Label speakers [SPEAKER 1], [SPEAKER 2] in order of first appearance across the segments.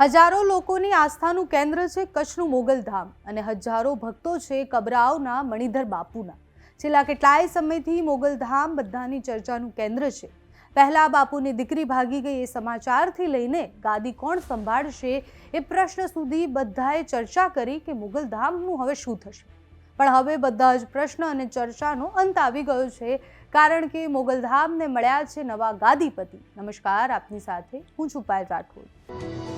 [SPEAKER 1] હજારો લોકોની આસ્થાનું કેન્દ્ર છે કચ્છનું મોગલધામ અને હજારો ભક્તો છે કબરાઓના મણિધર બાપુના. છેલ્લા કેટલાય સમયથી મોગલધામ બધાની ચર્ચાનું કેન્દ્ર છે. પહેલા બાપુની દીકરી ભાગી ગઈ એ સમાચારથી લઈને ગાદી કોણ સંભાળશે એ પ્રશ્ન સુધી બધાએ ચર્ચા કરી કે મોગલધામનું હવે શું થશે. પણ હવે બધા જ પ્રશ્ન અને ચર્ચાનો અંત આવી ગયો છે કારણ કે મોગલધામને મળ્યા છે નવા ગાદીપતિ. નમસ્કાર, આપની સાથે હું છું પાયલ રાઠોડ.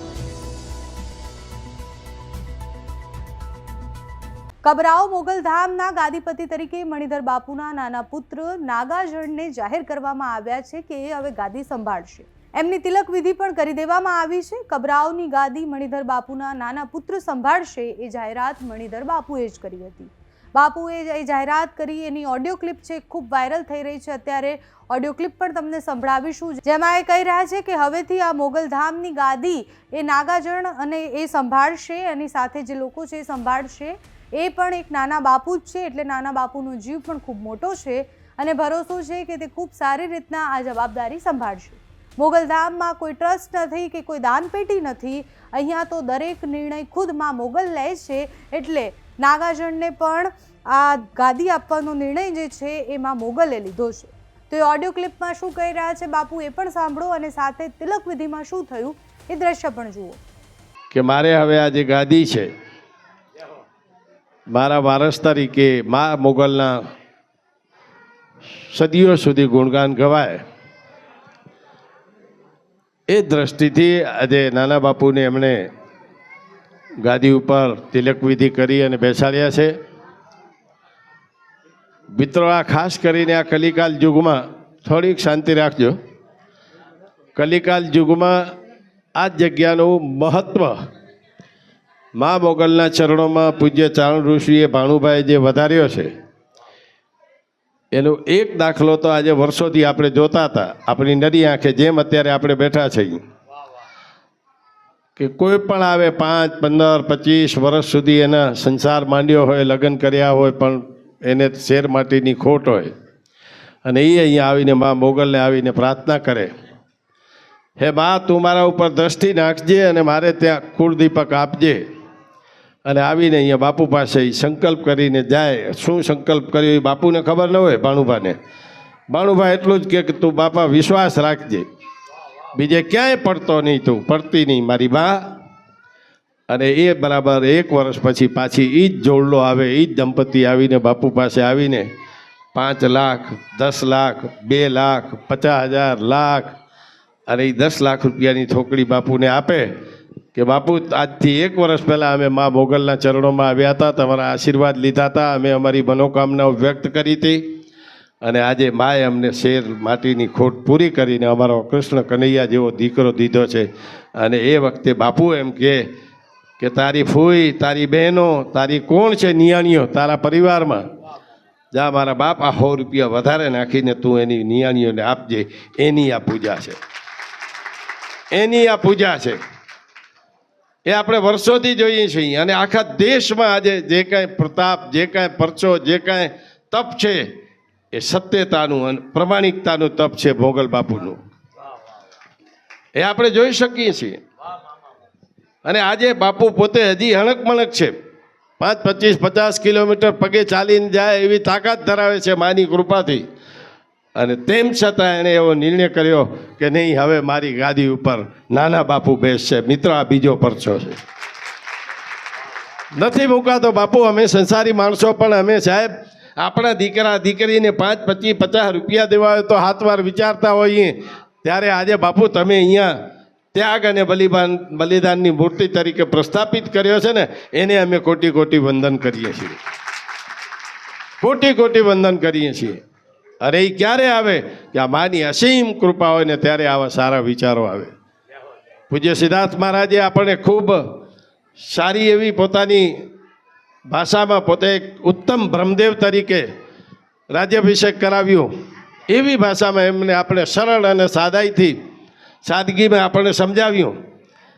[SPEAKER 1] કબરાઓ મોગલધામના ગાદીપતિ તરીકે મણિધર બાપુના નાના પુત્ર નાગાજણને જાહેર કરવામાં આવ્યા છે કે એ હવે ગાદી સંભાળશે. એમની તિલક વિધિ પણ કરી દેવામાં આવી છે. કબરાઓની ગાદી મણિધર બાપુના નાના પુત્ર સંભાળશે એ જાહેરાત મણિધર બાપુએ જ કરી હતી. બાપુએ એ જાહેરાત કરી. એની ઓડિયો ક્લિપ છે ખૂબ વાયરલ થઈ રહી છે. અત્યારે ઓડિયો ક્લિપ પણ તમને સંભળાવીશું. જેમાં એ કહી રહ્યા છે કે હવેથી આ મોગલધામની ગાદી એ નાગાજણ અને એ સંભાળશે. એની સાથે જે લોકો છે એ સંભાળશે. એ પણ એક નાના બાપુ જ છે, એટલે નાના બાપુનો જીવ પણ ખૂબ મોટો છે અને ભરોસો છે કે તે ખૂબ સારી રીતના આ જવાબદારી સંભાળશે. મોગલધામમાં કોઈ ટ્રસ્ટ નથી કે કોઈ દાનપેટી નથી, અહીંયા તો દરેક નિર્ણય ખુદમાં મોગલ લે છે, એટલે નાગાજણને પણ આ ગાદી આપવાનો નિર્ણય જે છે એમાં મોગલે લીધો છે. તો એ ઓડિયો ક્લિપમાં શું કહી રહ્યા છે બાપુ એ પણ સાંભળો અને સાથે તિલક વિધિમાં શું થયું એ દ્રશ્ય પણ જુઓ.
[SPEAKER 2] કે મારે હવે આ જે ગાદી છે મારા વારસ તરીકે મા મોગલના સદીઓ સુધી ગુણગાન ગવાય. એ દ્રષ્ટિથી આજે નાના બાપુને એમણે ગાદી ઉપર તિલક વિધિ કરી અને બેસાડ્યા છે. મિત્રો, આ ખાસ કરીને આ કલિકાલ યુગમાં થોડીક શાંતિ રાખજો. કલિકાલ યુગમાં આ જગ્યાનું મહત્ત્વ મા મોગલના ચરણોમાં પૂજ્ય ચારણ ઋષિએ ભાણુભાઈ જે વધાર્યો છે, એનો એક દાખલો તો આજે વર્ષોથી આપણે જોતા હતા. આપણી નરી આંખે જેમ અત્યારે આપણે બેઠા છીએ કે કોઈ પણ આવે પાંચ, પંદર, પચીસ વર્ષ સુધી એના સંસાર માંડ્યો હોય, લગ્ન કર્યા હોય, પણ એને શેર માટીની ખોટ હોય અને એ અહીંયા આવીને મા મોગલને આવીને પ્રાર્થના કરે. હે બા, તું મારા ઉપર દ્રષ્ટિ નાખજે અને મારે ત્યાં કુળદીપક આપજે. અને આવીને અહીંયા બાપુ પાસે સંકલ્પ કરીને જાય. શું સંકલ્પ કર્યો એ બાપુને ખબર ન હોય, ભાણુભાને. ભાણુભા એટલું જ કે તું બાપા વિશ્વાસ રાખજે. બીજે ક્યાંય પડતો નહીં તું, પડતી નહીં મારી બા. અને એ બરાબર એક વર્ષ પછી પાછી એ જ જોડલો આવે એ જ દંપતી આવીને બાપુ પાસે આવીને પાંચ લાખ, દસ લાખ, બે લાખ, પચાસ હજાર લાખ, અને એ દસ લાખ રૂપિયાની થોકડી બાપુને આપે. કે બાપુ, આજથી એક વર્ષ પહેલાં અમે મા મોગલના ચરણોમાં આવ્યા હતા, તમારા આશીર્વાદ લીધા હતા, અમે અમારી મનોકામનાઓ વ્યક્ત કરી હતી. અને આજે માએ અમને શેર માટીની ખોટ પૂરી કરીને અમારો કૃષ્ણ કનૈયા જેવો દીકરો દીધો છે. અને એ વખતે બાપુ એમ કહે કે તારી ફૂઈ, તારી બહેનો, તારી કોણ છે નિયાણીઓ તારા પરિવારમાં? જા, મારા બાપ આ સો રૂપિયા વધારે નાખીને તું એની નિયાણીઓને આપજે. એની આ પૂજા છે. એની આ પૂજા છે. એ આપણે વર્ષોથી જોઈએ છીએ. અને આખા દેશમાં આજે જે કાંઈ પ્રતાપ, જે કાંઈ પરચો, જે કાંઈ તપ છે, એ સત્યતાનું અને પ્રમાણિકતાનું તપ છે ભોગલ બાપુનું. એ આપણે જોઈ શકીએ છીએ. અને આજે બાપુ પોતે હજી હણકમણક છે. પાંચ, પચીસ, પચાસ કિલોમીટર પગે ચાલીને જાય એવી તાકાત ધરાવે છે માની કૃપાથી. અને તેમ છતાં એણે એવો નિર્ણય કર્યો કે નહીં, હવે મારી ગાદી ઉપર નાના બાપુ બેસશે. મિત્ર, આ બીજો પરચો છે. નથી મૂકાતો બાપુ, અમે સંસારી માણસો, પણ અમે સાહેબ, આપણા દીકરા, દીકરીને પાંચ પચીસ પચાસ રૂપિયા દેવા હોય તો હાથ વાર વિચારતા હોઈએ. ત્યારે આજે બાપુ, તમે અહીંયા ત્યાગ અને બલિદાન, બલિદાનની મૂર્તિ તરીકે પ્રસ્થાપિત કર્યો છે ને, એને અમે કોટી કોટી વંદન કરીએ છીએ. કોટી કોટી વંદન કરીએ છીએ. અરે એ ક્યારે આવે? કે આ માની અસીમ કૃપા હોય ને ત્યારે આવા સારા વિચારો આવે. પૂજ્ય સિદ્ધાર્થ મહારાજે આપણને ખૂબ સારી એવી પોતાની ભાષામાં પોતે એક ઉત્તમ બ્રહ્મદેવ તરીકે રાજ્યાભિષેક કરાવ્યું. એવી ભાષામાં એમને આપણે સરળ અને સાદાઈથી સાદગીમાં આપણને સમજાવ્યું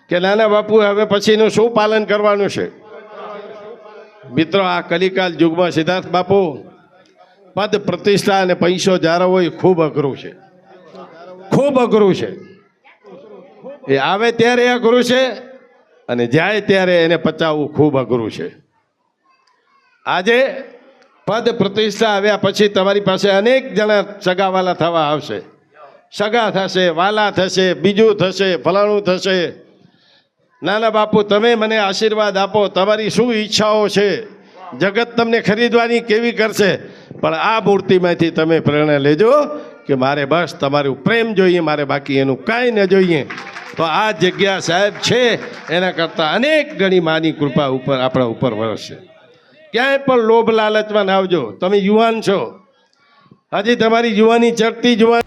[SPEAKER 2] કે નાના બાપુ, હવે પછીનું શું પાલન કરવાનું છે? મિત્રો, આ કલિકાલ યુગમાં સિદ્ધાર્થ બાપુ પદ પ્રતિષ્ઠા અને પૈસો જાળવવો એ ખૂબ અઘરું છે. ખૂબ અઘરું છે. એ આવે ત્યારે અઘરું છે અને જાય ત્યારે એને પચાવવું ખૂબ અઘરું છે. આજે પદ પ્રતિષ્ઠા આવ્યા પછી તમારી પાસે અનેક જણા સગાવાલા થવા આવશે. સગા થશે, વાલા થશે, બીજું થશે, ફલાણું થશે. નાના બાપુ, તમે મને આશીર્વાદ આપો. તમારી શું ઈચ્છાઓ છે? જગત તમને ખરીદવાની કેવી કરશે? પણ આ મૂર્તિમાંથી તમે પ્રેરણા લેજો કે મારે બસ તમારું પ્રેમ જોઈએ, મારે બાકી એનું કાંઈ ન જોઈએ. તો આ જગ્યા સાહેબ છે, એના કરતાં અનેક ગણી માની કૃપા ઉપર, આપણા ઉપર વરસશે ક્યાંય પણ લોભ લાલચમાં ના આવજો. તમે યુવાન છો. હજી તમારી યુવાની ચડતી જુવાન